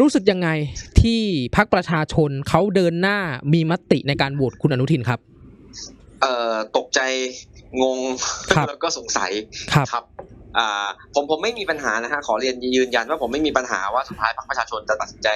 รู้สึกยังไงที่พักประชาชนเขาเดินหน้ามีมติในการโหวตคุณอนุทินครับ เอ่อตกใจงงครับแล้วก็สงสัยครับครับอ่าผมผมไม่มีปัญหานะฮะขอเรียนยืนยันว่าผมไม่มีปัญหาว่าสุดท้ายพรรคประชาชนจะตัดสินใจ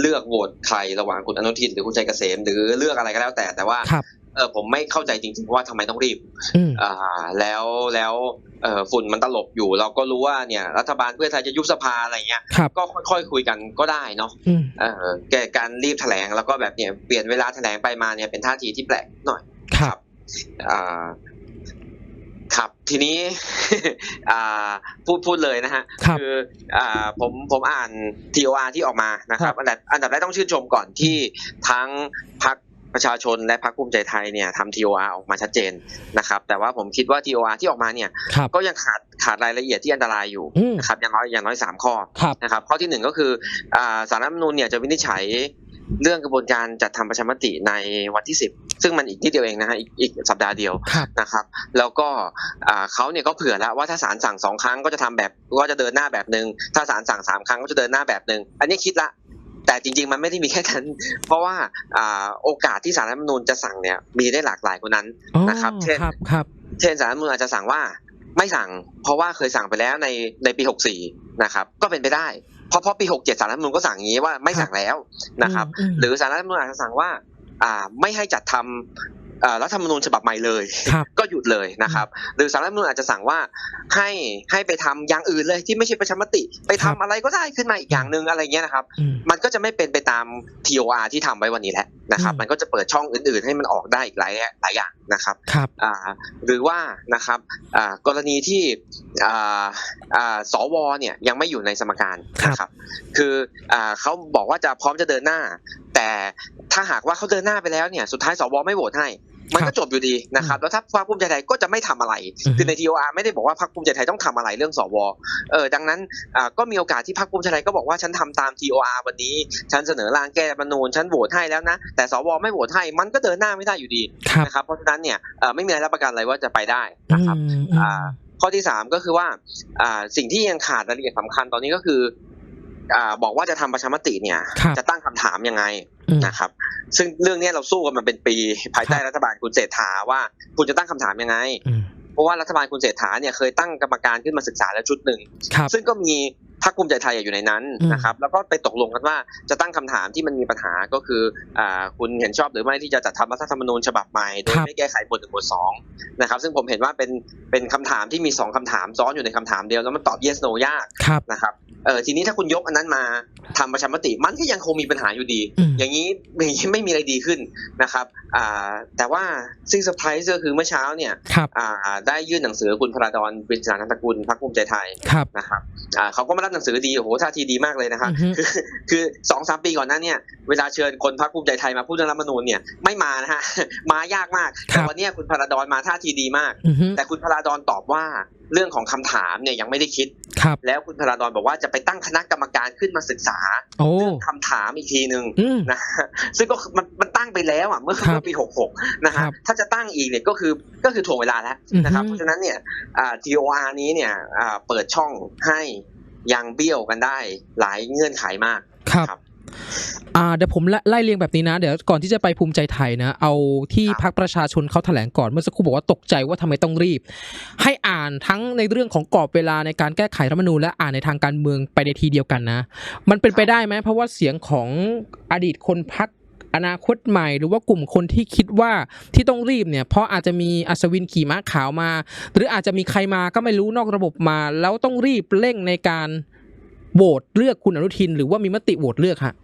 เลือกโหวตใครระหว่างคุณอนุทินหรือคุณชัยเกษมหรือเลือกอะไรก็แล้วแต่แต่ว่าครับ เออผมไม่เข้าใจจริงๆว่าทำไมต้องรีบอืมอ่าแล้วแล้วเอ่อฝุ่นมันตลบอยู่ เราก็รู้ว่าเนี่ย รัฐบาลเพื่อไทยจะยุบสภาอะไรเงี้ยครับก็ค่อยๆคุยกันก็ได้เนาะอืมเอ่อแกการรีบแถลงแล้วก็แบบเนี่ยเปลี่ยนเวลาแถลงไปมาเนี่ยเป็นท่าทีที่แปลกหน่อยครับอ่าครับทีนี้อ่าพูดพูดเลยนะฮะครับออ่าผมผมอ่าน TOR ที่ออกมานะคครัรับบอันดับอันดับแรกต้องชื่นชมก่อนที่ทั้งพัก ประชาชนและพักภูมิใจไทยเนี่ยทำ TOR ออกมาชัดเจนนะครับแต่ว่าผมคิดว่า TOR ที่ออกมาเนี่ยครับก็ยังขาดขาดรายละเอียดที่อันตรายอยู่อืมนะครับอย่างน้อยอย่างน้อยสามข้อครับนะครับข้อที่หนึ่งก็คืออ่าสารรัฐธรรมนูญเนี่ยจะวินิจฉัยเรื่องกระบวนการจัดทำประชามติในวันที่ 10 ซึ่งมันอีกนิดเดียวเองนะฮะอีกอีกสัปดาห์เดียวครับนะครับ แล้วก็อ่าเขาเนี่ยก็เผื่อแล้วว่าถ้าศาลสั่งสองครั้งก็จะทำแบบก็จะเดินหน้าแบบหนึ่งถ้าศาลสั่งสามครั้งก็จะเดินหน้าแบบหนึ่งอันนี้คิดละ แต่จริง ๆ มันไม่ได้มีแค่นั้น เพราะว่าอ่าโอกาสที่สารรัฐธรรมนูญจะสั่งเนี่ยมีได้หลากหลายกว่านั้นอ๋อนะครับ เช่นครับครับเช่นสารรัฐธรรมนูญอาจจะสั่งว่าไม่สั่ง เพราะว่าเคยสั่งไปแล้วในในปี 64 นะครับ ก็เป็นไปได้ เพราะเพราะปี 67 สารรัฐธรรมนูญก็สั่งอย่างนี้ว่าไม่สั่งแล้วนะครับอืมหรือสารรัฐธรรมนูญอาจจะสั่งว่าอ่าไม่ให้จัดทำอ่า รัฐธรรมนูญฉบับใหม่เลยครับก็หยุดเลยนะครับ หรือสารรัฐธรรมนูญอาจจะสั่งว่าให้ให้ไปทำอย่างอื่นเลยที่ไม่ใช่ประชามติ ไปทำครับอะไรก็ได้ขึ้นมาอีกอย่างหนึ่งอะไรเงี้ยนะครับอืมมันก็จะไม่เป็นไปตาม TOR ที่ทำไว้วันนี้แล้วนะครับอืมมันก็จะเปิดช่องอื่น ๆ ให้มันออกได้อีกหลายหลายอย่างนะครับครับอ่าหรือว่านะครับอ่ากรณีที่อ่าอ่าสวเนี่ยยังไม่อยู่ในสมการครับนะครับ คืออ่าเขาบอกว่าจะพร้อมจะเดินหน้าแต่ ถ้าหากว่าเขาเดินหน้าไปแล้วเนี่ยสุดท้ายสวไม่โหวตให้ มันก็จบอยู่ดีนะครับ แล้วถ้าพรรคภูมิใจไทยก็จะไม่ทำอะไรอืมคือใน TOR ไม่ได้บอกว่าพรรคภูมิใจไทยต้องทำอะไรเรื่องสวเออดังนั้นอ่าก็มีโอกาสที่พรรคภูมิใจไทยก็บอกว่าฉันทำตาม TOR วันนี้ ฉันเสนอร่างแก้รัฐธรรมนูญฉันโหวตให้แล้วนะ แต่สวไม่โหวตให้มันก็เดินหน้าไม่ได้อยู่ดีครับนะครับเพราะฉะนั้นเนี่ยเอ่อไม่มีอะไรรับประกันเลยว่าจะไปได้นะครับอืมอ่าข้อที่สามก็คือว่าอ่าสิ่งที่ยังขาดรายละเอียดสำคัญตอนนี้ก็คืออ่า บอกว่าจะทำประชามติเนี่ยครับจะตั้งคำถามยังไงอืมนะครับ ซึ่งเรื่องเนี้ยเราสู้กันมาเป็นปีภายใต้ครับรัฐบาลคุณเศรษฐาว่าคุณจะตั้งคำถามยังไงอืมเพราะว่ารัฐบาลคุณเศรษฐาเนี่ยเคยตั้งกรรมการขึ้นมาศึกษาแล้วชุดหนึ่งครับซึ่งก็มี พรรคภูมิใจไทยอยู่ในนั้นอืมนะครับ แล้วก็ไปตกลงกันว่าจะตั้งคำถามที่มันมีปัญหาก็คืออ่าคุณเห็นชอบหรือไม่ที่จะจัดทำรัฐธรรมนูญฉบับใหม่โดยครับไม่แก้ไขบทหนึ่งบทสองนะครับ ซึ่งผมเห็นว่าเป็นเป็นคำถามที่มีสองคำถามซ้อนอยู่ในคำถามเดียวแล้วมันตอบ yes no ยากครับนะครับเออทีนี้ถ้าคุณยกอันนั้นมาทำประชามติมันก็ยังคงมีปัญหาอยู่ดีอืมอย่างนี้อย่างนี้ไม่มีอะไรดีขึ้นนะครับอ่าแต่ว่าซึ่งเซอร์ไพรส์ก็คือเมื่อเช้าเนี่ยครับอ่าได้ยื่นหนังสือคุณพระดอนปริศนานันตกุลพรรคภูมิใจไทยครับนะครับอ่าเขาก็มารับหนังสือดีโอ้โหท่าทีดีมากเลยนะครับอือฮึคือคือสองสามปีก่อนหน้าเนี่ยเวลาเชิญคนพรรคภูมิใจไทยมาพูดเรื่องรัฐธรรมนูญเนี่ยไม่มานะฮะมายากมากครัแต่บวันเนี้ยคุณพระดอนมาท่าทีดีมากอือฮึแต่คุณพระดอนตอบว่าเรื่องของคำถามเนี่ยยังไม่ได้คิดครับแล้วคุณพระดอนบอกว่าจะไปตั้งคณะกรรมการขึ้นมาศึกษาโอ้เรื่องคำถามอีกทีหนึ่งอืมนะซึ่งก็มันมันตั้งไปแล้วอะเมื่อครับเมื่อปี66นะครัฮะบถ้าจะตั้งอีกเนี่ยก็คือก็คือถ่วงเวลาแล้วนะครับอือฮึเพราะฉะนั้นเนี่ยอ่า TOR นี้เนี่ยอ่าเปิดช่องให้ ยังเบี้ยวกันได้หลายเงื่อนไขมากครับครับอ่าเดี๋ยวผมไล่ไล่เรียงแบบนี้นะ เดี๋ยวก่อนที่จะไปภูมิใจไทยนะ เอาที่ครับพักประชาชนเขาแถลงก่อนเมื่อสักครู่บอกว่าตกใจว่าทำไมต้องรีบ ให้อ่านทั้งในเรื่องของกรอบเวลาในการแก้ไขรัฐธรรมนูญและอ่านในทางการเมืองไปในทีเดียวกันนะ มันเป็นไปได้ไหมเพราะว่าเสียงของอดีตคนพัก อนาคตใหม่ หรือว่ากลุ่มคนที่คิดว่าที่ต้องรีบเนี่ยเพราะอาจจะมีอัศวินขี่ม้าขาวมา หรืออาจจะมีใครมาก็ไม่รู้นอกระบบมา แล้วต้องรีบเร่งในการโหวตเลือกคุณอนุทิน หรือว่ามีมติโหวตเลือกฮะ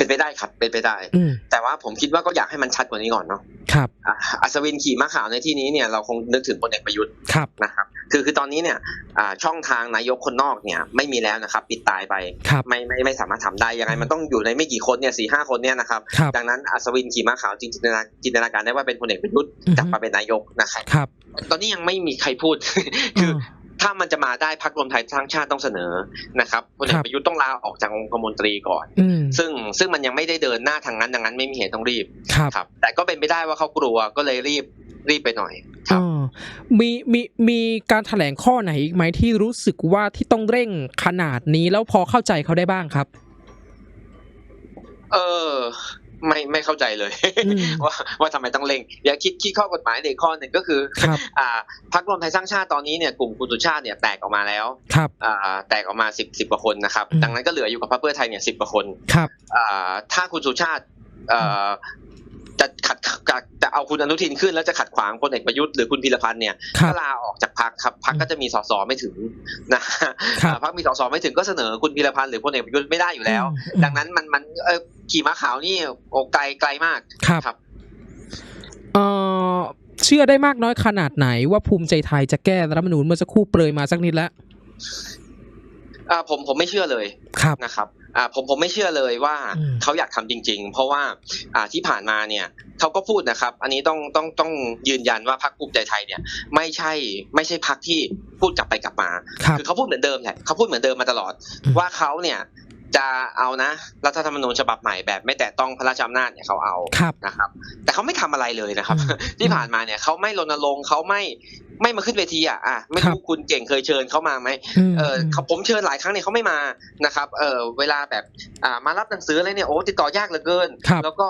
เป็นไปได้ครับเป็นไปได้อืมแต่ว่าผมคิดว่าก็อยากให้มันชัดกว่านี้ก่อนเนาะครับอะอัศวินขี่ม้าขาวในที่นี้เนี่ยเราคงนึกถึงพลเอกประยุทธ์ครับนะครับ คือคือตอนนี้เนี่ยอ่าช่องทางนายกคนนอกเนี่ยไม่มีแล้วนะครับ ปิดตายไปครับไม่ไม่ไม่สามารถทำได้ยังไงมันต้องอยู่ในไม่กี่คนเนี่ยสี่ห้าคนเนี่ยนะครับครับดังนั้นอัศวินขี่ม้าขาวจริงจินตนาจินตนาการได้ว่าเป็นพลเอกประยุทธ์อือฮึกลับมาเป็นนายกนะครับครับตอนนี้ยังไม่มีใครพูดคืออ ถ้ามันจะมาได้พรรครวมไทยสร้างชาติต้องเสนอนะครับพลเอกครับประยุทธ์ต้องลาออกจากองคมนตรีก่อนอืมซึ่งซึ่งมันยังไม่ได้เดินหน้าทางนั้นดังนั้นไม่มีเหตุต้องรีบครับครับแต่ก็เป็นไปได้ว่าเขากลัวก็เลยรีบรีบไปหน่อยครับอ๋อมีมีมีการแถลงข้อไหนอีกไหมที่รู้สึกว่าที่ต้องเร่งขนาดนี้แล้วพอเข้าใจเขาได้บ้างครับ เออ ไม่ไม่เข้าใจเลยอืมว่าว่าทำไมต้องเร่งอย่าคิดคิดข้อกฎหมายในข้อหนึ่งก็คือครับอ่าพรรครวมไทยสร้างชาติตอนนี้เนี่ยกลุ่มคุณสุชาติเนี่ยแตกออกมาแล้วครับอ่าแตกออกมาสิบสิบกว่าคนนะครับอืมดังนั้นก็เหลืออยู่กับพรรคเพื่อไทยเนี่ยสิบกว่าคนครับอ่าถ้าคุณสุชาติเอ่อจะขัดจะจะ เอาคุณอนุทินขึ้นแล้วจะขัดขวางพลเอกประยุทธ์หรือคุณพีรพันธ์เนี่ยครัก็บลาออกจากพรรคครับพรรคก็จะมีสสไม่ถึงนะครับอ่าพรรคมีสสไม่ถึงก็เสนอคุณพีรพันธ์หรือพลเอกประยุทธ์ไม่ได้อยู่แล้วอืมดังนั้นมันมันเออขี่ม้าขาวนี่โอ้ไกลไกลมากครับครับเอ่อเชื่อได้มากน้อยขนาดไหนว่าภูมิใจไทยจะแก้รัฐธรรมนูญเมื่อสักครู่เปรยมาสักนิดแล้วอ่าผมผมไม่เชื่อเลยครับนะครับ อ่าผมผมไม่เชื่อเลยว่าอืมเขาอยากทำจริง ๆ เพราะว่าอ่าที่ผ่านมาเนี่ยเขาก็พูดนะครับ อันนี้ต้องต้องต้องยืนยันว่าพรรคภูมิใจไทยเนี่ย ไม่ใช่ไม่ใช่พรรคที่พูดกลับไปกลับมาครับคือเขาพูดเหมือนเดิมแหละเขาพูดเหมือนเดิมมาตลอดอืมว่าเขาเนี่ยจะเอานะรัฐธรรมนูญฉบับใหม่แบบไม่แตะต้องพระราชอำนาจเนี่ยเขาเอาครับนะครับ แต่เขาไม่ทำอะไรเลยนะครับอืมที่ผ่านมาเนี่ยเขาไม่รณรงค์เขาไม่ ไม่มาขึ้นเวทีอะอะไม่ครัรู้บคุณเก่งเคยเชิญเขามาไหมมเออเขาผมเชิญหลายครั้งเนี่ยเขาไม่มานะครับ เออเวลาแบบอ่ามารับหนังสืออะไรเนี่ยโอ้ติดต่อยากเหลือเกินครับแล้วก็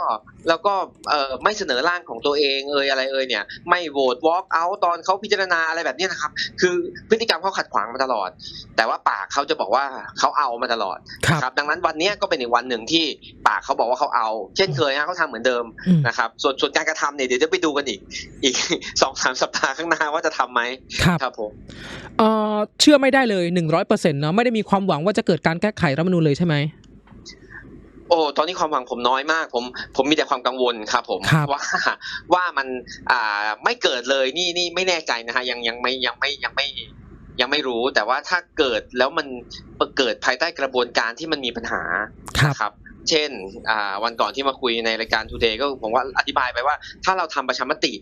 แล้วก็เออไม่เสนอร่างของตัวเองเอยอะไรเอยเนี่ย ไม่โหวตวอล์กเอาตอนเขาพิจารณาอะไรแบบเนี้ยนะครับ คือพฤติกรรมเขาขัดขวางมาตลอด แต่ว่าปากเขาจะบอกว่าเขาเอามาตลอดครับนะครับดังนั้นวันเนี้ยก็เป็นอีกวันหนึ่งที่ปากเขาบอกว่าเขาเอา เช่นเคยฮะเขาทำเหมือนเดิมอืมนะครับ ส่วนส่วนการกระทำเนี่ยเดี๋ยวจะไปดูกันอีกอีกสองสามสัปดาห์ข้างหน้าว่าจะทำไหมครับครับผมเอ่อเชื่อไม่ได้เลยหนึ่งร้อยเปอร์เซ็นต์เนาะไม่ได้มีความหวังว่าจะเกิดการแก้ไขรัฐธรรมนูญเลยใช่ไหมโอ้ตอนนี้ความหวังผมน้อยมาก ผมผมมีแต่ความกังวลครับผมครับว่าว่ามันอ่าไม่เกิดเลยนี่นี่ไม่แน่ใจนะฮะยังยังไม่ยังไม่ยังไม่ยังไม่รู้แต่ว่าถ้าเกิดแล้วมันเกิดภายใต้กระบวนการที่มันมีปัญหาครับนะครับ เช่นอ่าวันก่อนที่มาคุยในรายการ Today ก็ผมว่าอธิบายไปว่า ถ้าเราทำประชามติ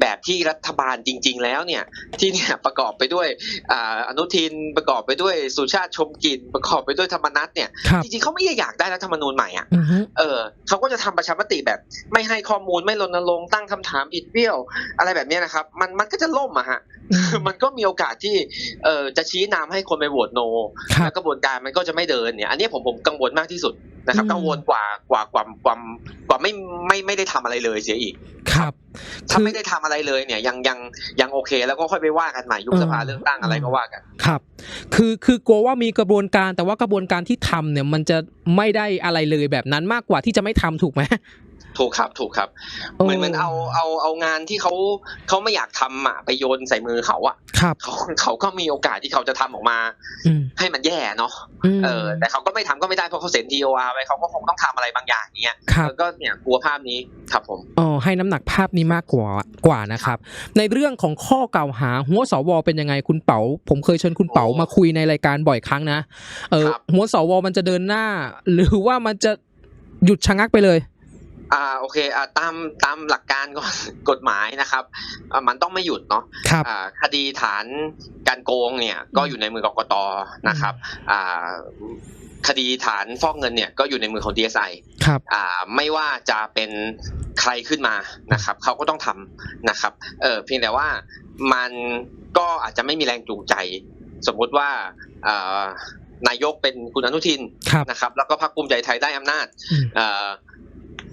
แบบที่รัฐบาลจริง ๆ แล้วเนี่ยที่เนี่ยประกอบไปด้วยอ่าอนุทินประกอบไปด้วยสุชาติชมกลิ่นประกอบไปด้วยธรรมนัฐเนี่ยครับจริงๆเขาไม่ได้อยากได้รัฐธรรมนูญใหม่อะอือฮึเออเขาก็จะทำประชามติแบบ ไม่ให้ข้อมูลไม่รณรงค์ตั้งคำถามบิดเบี้ยว อะไรแบบเนี้ยนะครับ มันมันก็จะล่มอะฮะอืมมันก็มีโอกาสที่เออจะชี้นำให้คนไปโหวตโนครับแล้วกระบวนการมันก็จะไม่เดินเนี่ย อันเนี้ยผมผมกังวลมากที่สุด นะครับอืมกังวลกว่ากว่ากว่ากว่ากว่าไม่ไม่ไม่ได้ทำอะไรเลยเสียอีกครับ ถ้าคือไม่ได้ทำอะไรเลยเนี่ย ยังยังยังโอเค แล้วก็ค่อยไปว่ากันใหม่ยุบสภาเออเลือกตั้งอะไรก็ว่ากันครับ คือคือกลัวว่ามีกระบวนการแต่ว่ากระบวนการที่ทำเนี่ย มันจะไม่ได้อะไรเลยแบบนั้นมากกว่าที่จะไม่ทำถูกไหม ถูกครับถูกครับเหมือนเหมือนเอาเอาเอางานที่เขาเขาไม่อยากทำอะไปโยนใส่มือเขาอะครับเขาเขาก็มีโอกาสที่เขาจะทำออกมาอืมให้มันแย่เนาะมเออ แต่เขาก็ไม่ทำก็ไม่ได้เพราะเขาเซ็น TOR ไว้เขาก็คงต้องทำอะไรบางอย่างเนี้ยครับแล้วก็เนี่ยกลัวภาพนี้ครับผมอ๋อให้น้ำหนักภาพนี้มากกว่ากว่านะครับ ในเรื่องของข้อกล่าวหาหัวสวเป็นยังไงคุณเป๋า ผมเคยเชิญคุณเป๋าโอ้มาคุยในรายการบ่อยครั้งนะเออครับหัวสวมันจะเดินหน้า หรือว่ามันจะหยุดชะงักไปเลย อ่าโอเคอ่าตามตามหลักการก่อนกฎหมายนะครับอ่ามันต้องไม่หยุดเนาะครับอ่าคดีฐานการโกงเนี่ยก็อยู่ในมือกกตนะครับอ่าคดีฐานฟอกเงินเนี่ยก็อยู่ในมือของ DSI ครับอ่าไม่ว่าจะเป็นใครขึ้นมานะครับเขาก็ต้องทำนะครับเออเพียงแต่ว่ามันก็อาจจะไม่มีแรงจูงใจ สมมุติว่าอ่านายกเป็นคุณอนุทินครับนะครับ แล้วก็พรรคภูมิใจไทยได้อำนาจอืมเอ่อ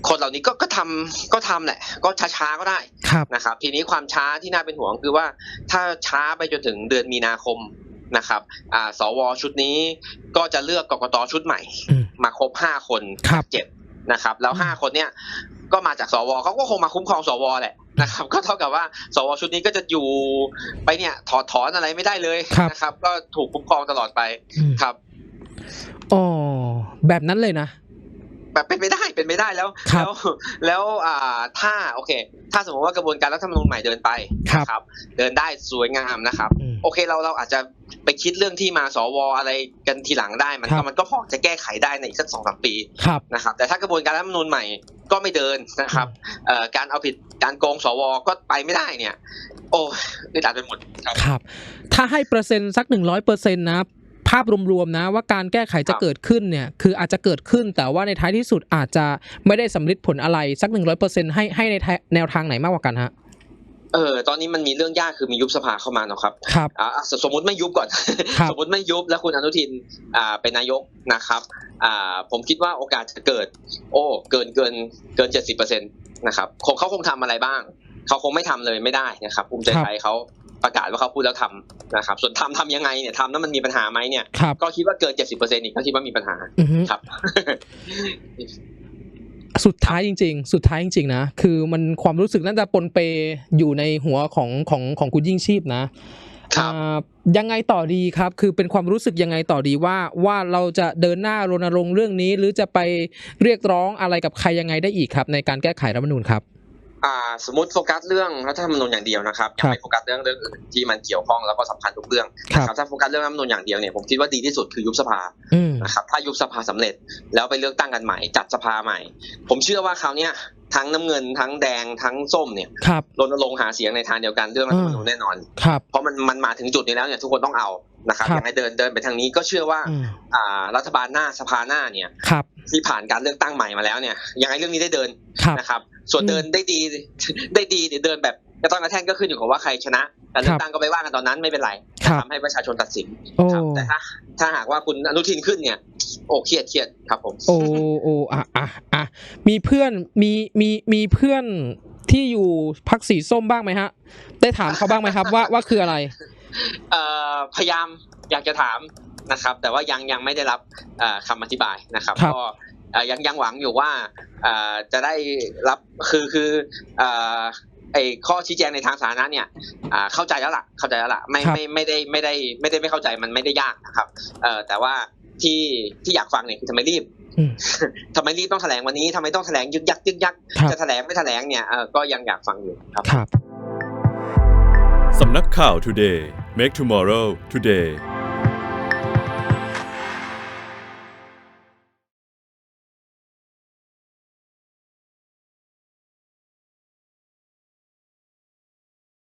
คนเหล่านี้ก็ก็ทำก็ทำแหละ ก็ช้าๆก็ได้ครับนะครับ ทีนี้ความช้าที่น่าเป็นห่วงคือว่าถ้าช้าไปจนถึงเดือนมีนาคมนะครับอ่าสวชุดนี้ก็จะเลือกกกตชุดใหม่อืมมาครบห้าคนครับเจ็ดนะครับ แล้วอืมห้าคนเนี้ยก็มาจากสวเขาก็คงมาคุ้มครองสวแหละนะครับ ก็เท่ากับว่า สวชุดนี้ก็จะอยู่ไปเนี่ย ถอดถอนอะไรไม่ได้เลยนะครับ ก็ถูกคุ้มครองตลอดไปอืมครับอ๋อแบบนั้นเลยนะ แบบเป็นไม่ได้เป็นไม่ได้แล้วครับแล้วแล้วอ่าถ้าโอเค ถ้าสมมติว่ากระบวนการรัฐธรรมนูญใหม่เดินไปครับนะครับเดินได้สวยงามนะครับอืมโอเคเราเราอาจจะไปคิดเรื่องที่มาสวอะไรกันทีหลังได้ มันครัก็บมันก็พอจะแก้ไขได้ในอีกสักสองสามปีครับนะครับ แต่ถ้ากระบวนการรัฐธรรมนูญใหม่ก็ไม่เดินนะครับเอ่อการเอาผิดการโกงสวก็ไปไม่ได้เนี่ย โอ้ยอึดอัดไปหมดครับครับ ถ้าให้เปอร์เซ็นต์สักหนึ่งร้อยเปอร์เซ็นต์นะ ภาพรวมๆนะว่าการแก้ไขจะครับเกิดขึ้นเนี่ยคืออาจจะเกิดขึ้น แต่ว่าในท้ายที่สุดอาจจะไม่ได้สำลิดผลอะไรสักหนึ่งร้อยเปอร์เซ็นต์ให้ให้ในแนวทางไหนมากกว่ากันฮะเออตอนนี้มันมีเรื่องยากคือมียุบสภาเข้ามาเนาะครับครับอ่าอะสสมมติไม่ยุบก่อนครับสมมติไม่ยุบแล้วคุณอนุทินอ่าเป็นนายกนะครับอ่าผมคิดว่าโอกาสจะเกิด โอ้เกินเกินเกินเจ็ดสิบเปอร์เซ็นตนะครับคงเขาคงทำอะไรบ้าง เขาคงไม่ทำเลยไม่ได้นะครับภูมิใจไทยเขา ประกาศว่าเขาพูดแล้วทำนะครับ ส่วนทำทำยังไงเนี่ยทำแล้วมันมีปัญหาไหมเนี่ยครับก็คิดว่าเกินเจ็ดสิบเปอร์เซ็นต์อีกก็คิดว่ามีปัญหาอือฮึครับ สุดท้ายจริง ๆ สุดท้ายจริง ๆ นะ คือมันความรู้สึกน่าจะปนเปอยู่ในหัวของของของคุณยิ่งชีพนะครับอ่ายังไงต่อดีครับ คือเป็นความรู้สึกยังไงต่อดีว่าว่าเราจะเดินหน้ารณรงค์เรื่องนี้ หรือจะไปเรียกร้องอะไรกับใครยังไงได้อีกครับ ในการแก้ไขรัฐธรรมนูญครับ อ่าสมมติโฟกัสเรื่องรัฐธรรมนูญอย่างเดียวนะครับอย่าไปโฟกัสเรื่องเรื่องอื่นที่มันเกี่ยวข้องแล้วก็สำคัญทุกเรื่องครับนะครับถ้าโฟกัสเรื่องรัฐธรรมนูญอย่างเดียวเนี่ยผมคิดว่าดีที่สุดคือยุบสภาอืมนะครับถ้ายุบสภาสำเร็จแล้วไปเลือกตั้งกันใหม่จัดสภาใหม่ ผมเชื่อว่าคราวเนี้ยทั้งน้ำเงินทั้งแดงทั้งส้มเนี่ยครับรณรงค์หาเสียงในทางเดียวกันเรื่องรัฐธรรมนูญแน่นอนครับเพราะมันมันมาถึงจุดนี้แล้วเนี่ยทุกคนต้องเอา นะครับครับยังไงเดินเดินไปทางนี้ก็เชื่อว่าอืมอ่า รัฐบาลหน้าสภาหน้าเนี่ยครับที่ผ่านการเลือกตั้งใหม่มาแล้วเนี่ยยังไงเรื่องนี้ได้เดินครับนะครับ ส่วนอืมเดินได้ดีได้ดีหรือเดินแบบกระต้องกระแท่นก็ขึ้นอยู่กับว่าใครชนะการเลือกตั้งก็ไปว่ากันตอนนั้นไม่เป็นไรครับทำให้ประชาชนตัดสินโอ้ครับแต่ถ้าถ้าหากว่าคุณอนุทินขึ้นเนี่ย โอ้เครียดเครียดครับผม โอ้โอ้อะอะอะมีเพื่อนมีมีมีเพื่อนที่อยู่พักสีส้มบ้างไหมฮะ ได้ถามเขาบ้างไหมครับว่าว่าคืออะไร เอ่อ พยายามอยากจะถามนะครับ แต่ว่ายังยังไม่ได้รับเอ่อคำอธิบายนะครับครับก็เอ่อยังยังหวังอยู่ว่าเอ่อจะได้รับคือคือเอ่อไอ้ข้อชี้แจงในทางสาธารณะเนี่ยอ่าเข้าใจแล้วล่ะเข้าใจแล้วล่ะไม่ครับไม่ไม่ได้ไม่ได้ไม่ได้ไม่เข้าใจมันไม่ได้ยากนะครับเอ่อแต่ว่าที่ที่อยากฟังเนี่ยคือทำไมรีบอืมทำไมรีบต้องแถลงวันนี้ทำไมต้องแถลงยึกยักยึกยักครับจะแถลงไม่แถลงเนี่ยเอ่อก็ยังอยากฟังอยู่ครับครับสำนักข่าว Today Make Tomorrow Today